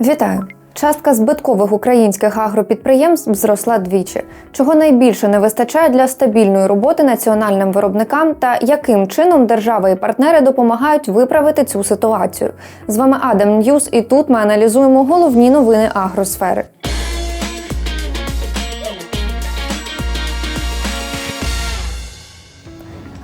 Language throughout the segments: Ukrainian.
Вітаю! Частка збиткових українських агропідприємств зросла двічі. Чого найбільше не вистачає для стабільної роботи національним виробникам та яким чином держава і партнери допомагають виправити цю ситуацію? З вами Адам Ньюс, і тут ми аналізуємо головні новини агросфери.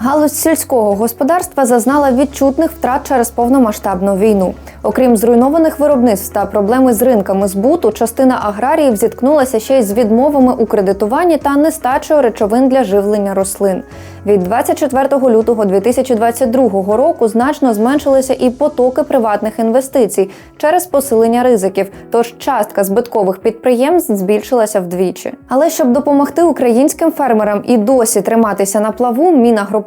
Галузь сільського господарства зазнала відчутних втрат через повномасштабну війну. Окрім зруйнованих виробництв та проблеми з ринками збуту, частина аграріїв зіткнулася ще й з відмовами у кредитуванні та нестачею речовин для живлення рослин. Від 24 лютого 2022 року значно зменшилися і потоки приватних інвестицій через посилення ризиків. Тож частка збиткових підприємств збільшилася вдвічі. Але щоб допомогти українським фермерам і досі триматися на плаву,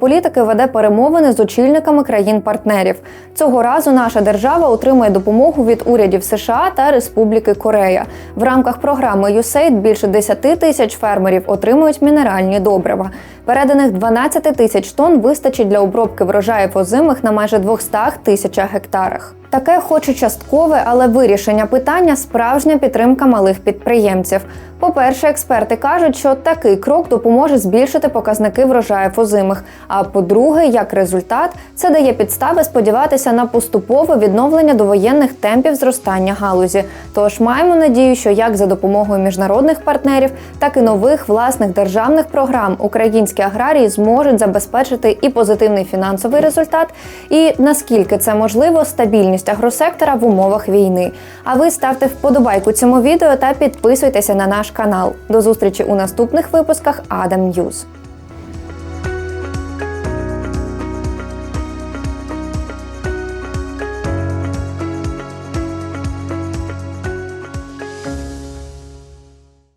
Мінагрополітики веде перемовини з очільниками країн-партнерів. Цього разу наша держава отримує допомогу від урядів США та Республіки Корея. В рамках програми USAID більше 10 тисяч фермерів отримують мінеральні добрива. Переданих 12 тисяч тонн вистачить для обробки врожаїв озимих на майже 200 тисячах гектарах. Таке, хоч і часткове, але вирішення питання справжня підтримка малих підприємців. По-перше, експерти кажуть, що такий крок допоможе збільшити показники врожаїв озимих. А по-друге, як результат, це дає підстави сподіватися на поступове відновлення довоєнних темпів зростання галузі. Тож маємо надію, що як за допомогою міжнародних партнерів, так і нових власних державних програм українські аграрії зможуть забезпечити і позитивний фінансовий результат, і наскільки це можливо, стабільність агросектора в умовах війни. А ви ставте вподобайку цьому відео та підписуйтеся на наш канал. До зустрічі у наступних випусках Адам Ньюз.